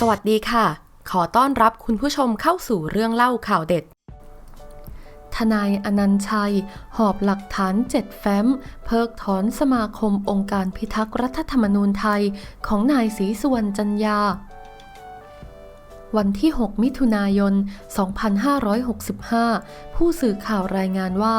สวัสดีค่ะ ขอต้อนรับคุณผู้ชมเข้าสู่เรื่องเล่าข่าวเด็ด ทนายอนันชัย หอบหลักฐานเจ็ดแฟ้ม เพิกถอนสมาคมองค์การพิทักษ์รัฐธรรมนูญไทย ของนายศรีสุวรรณจันยา วันที่ 6 มิถุนายน 2565 ผู้สื่อข่าวรายงานว่า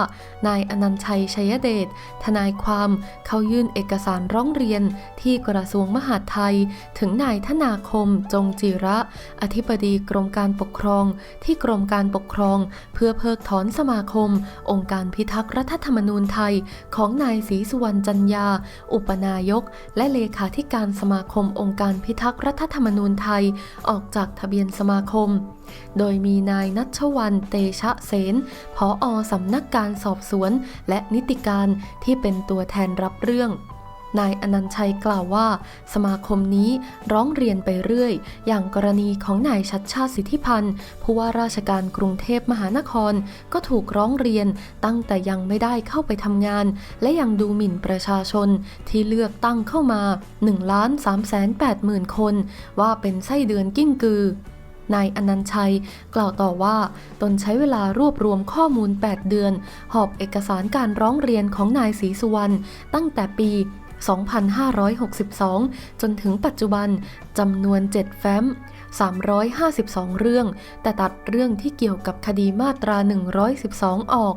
นายอนันชัยชัยเดช ทนายความเขายื่นเอกสารร้องเรียนที่กระทรวงมหาดไทย ถึงนายธนาคมจงจีระ อธิบดีกรมการปกครอง ที่กรมการปกครอง เพื่อเพิกถอนสมาคม องค์การพิทักษ์รัฐธรรมนูญไทย ของนายศรีสุวรรณจันยา อุปนายก และเลขาธิการสมาคมองค์การพิทักษ์รัฐธรรมนูญไทย ออกจากทะเบียนสมาคม โดยมีนายนัชวันเตชะเสนผออสำนักการสอบสวน และนิติการที่เป็นตัวแทนรับเรื่องนายอนันชัยกล่าวว่า สมาคมนี้ร้องเรียนไปเรื่อย อย่างกรณีของนายชัดชาติสิทธิพันธ์ผู้ว่าราชการกรุงเทพมหานคร ก็ถูกร้องเรียนตั้งแต่ยังไม่ได้เข้าไปทำงาน และยังดูหมิ่นประชาชนที่เลือกตั้งเข้ามา1ล้าน3 8 0 0 0 0 คน ว่าเป็นไส้เดือนกิ้งกือ นายอนันชัย กล่าวต่อว่า ตนใช้เวลารวบรวมข้อมูล 8 เดือน หอบเอกสารการร้องเรียนของนายศรีสุวรรณตั้งแต่ปี 2562 จนถึงปัจจุบันจำนวน 7 แฟ้ม 352 เรื่อง แต่ตัดเรื่องที่เกี่ยวกับคดีมาตรา 112 ออก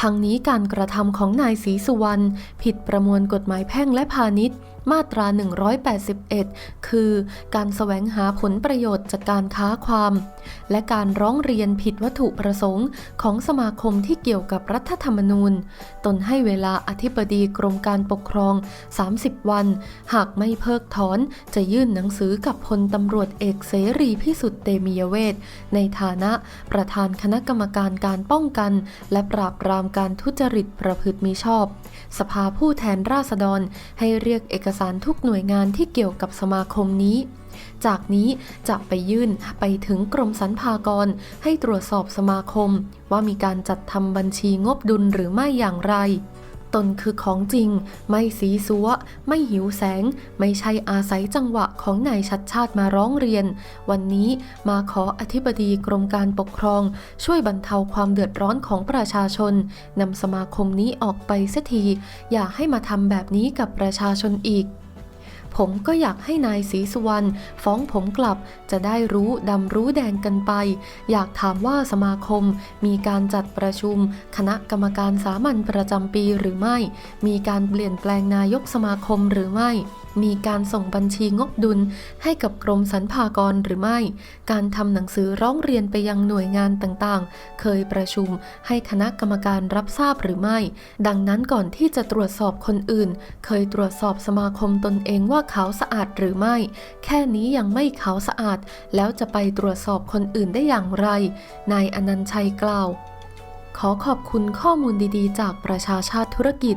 ทั้งนี้การกระทำของนายศรีสุวรรณผิดประมวลกฎหมายแพ่งและพาณิชย์ มาตรา 181 คือการแสวงหาผลประโยชน์จากการค้าความ และการร้องเรียนผิดวัตถุประสงค์ของสมาคมที่เกี่ยวกับรัฐธรรมนูญ ตนให้เวลาอธิบดีกรมการปกครอง 30 วัน หากไม่เพิกถอนจะยื่นหนังสือกับพลตำรวจเอกเสรีพิสุทธิ์เตมียเวทในฐานะประธานคณะกรรมการการป้องกัน และปราบปรามามการทุจริตประพฤติมิชอบ สภาผู้แทนราษฎรให้เรียกเอกสารทุกหน่วยงานที่เกี่ยวกับสมาคมนี้ จากนี้จะไปยื่นไปถึงกรมสรรพากรให้ตรวจสอบสมาคม ว่ามีการจัดทำบัญชีงบดุลหรือไม่อย่างไร ตนคือของจริง ไม่สีสัว ไม่หิวแสง ไม่ใช่อาศัยจังหวะของนายชัดชาติมาร้องเรียน วันนี้มาขออธิบดีกรมการปกครอง ช่วยบรรเทาความเดือดร้อนของประชาชนนำสมาคมนี้ออกไปเสียที อย่าให้มาทำแบบนี้กับประชาชนอีก ผมก็อยากให้นายศรีสุวรรณฟ้องผมกลับจะได้รู้ดำรู้แดงกันไป อยากถามว่าสมาคม มีการจัดประชุม คณะกรรมการสามัญประจำปีหรือไม่ มีการเปลี่ยนแปลงนายกสมาคมหรือไม่ มีการส่งบัญชีงบดุลให้กับกรมสรรพากรหรือไม่ การทำหนังสือร้องเรียนไปยังหน่วยงานต่างๆ เคยประชุมให้คณะกรรมการรับทราบหรือไม่ ดังนั้นก่อนที่จะตรวจสอบคนอื่น เคยตรวจสอบสมาคมตนเองว่าขาวสะอาดหรือไม่ แค่นี้ยังไม่ขาวสะอาด แล้วจะไปตรวจสอบคนอื่นได้อย่างไร นายอนันต์ชัยกล่าว ขอขอบคุณข้อมูลดีๆ จากประชาชาติธุรกิจ